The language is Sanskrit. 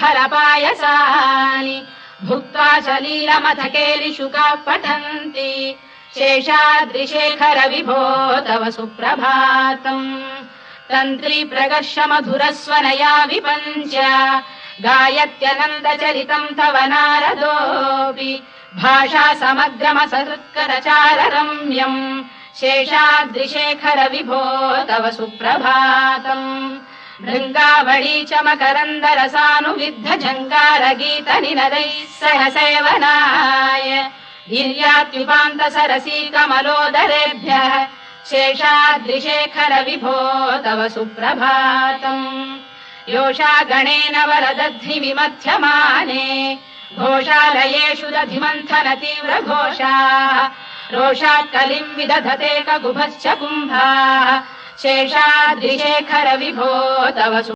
फलपायसानि भुक्त्वा सलीलमथ केलिशुकाः पठन्ति शेषाद्रिशेखर विभो तव सुप्रभातम् तन्त्री प्रकर्ष मधुरस्वनया विपञ्च। गायत्यनन्द चरितम् तव नारदोऽपि। भाषा समग्रमसकृत्करचार रम्यम् शेषाद्रिशेखर विभो तव सुप्रभातम् भृङ्गावळी च मकरन्द रसानुविद्ध जङ्गार गीत निनदैः सह सेवनाय गिर्यात्युपान्त सरसी कमलोदरेभ्यः शेषाद्रिशेखर विभो तव सुप्रभातम्। योषा गणेन वरदध्नि विमथ्यमाने घोषालयेषु दधिमन्थन तीव्र घोषाः रोषात् कलिम् विदधते ककुभश्च कुम्भाः शेषाद्रिशेखर विभो तव सु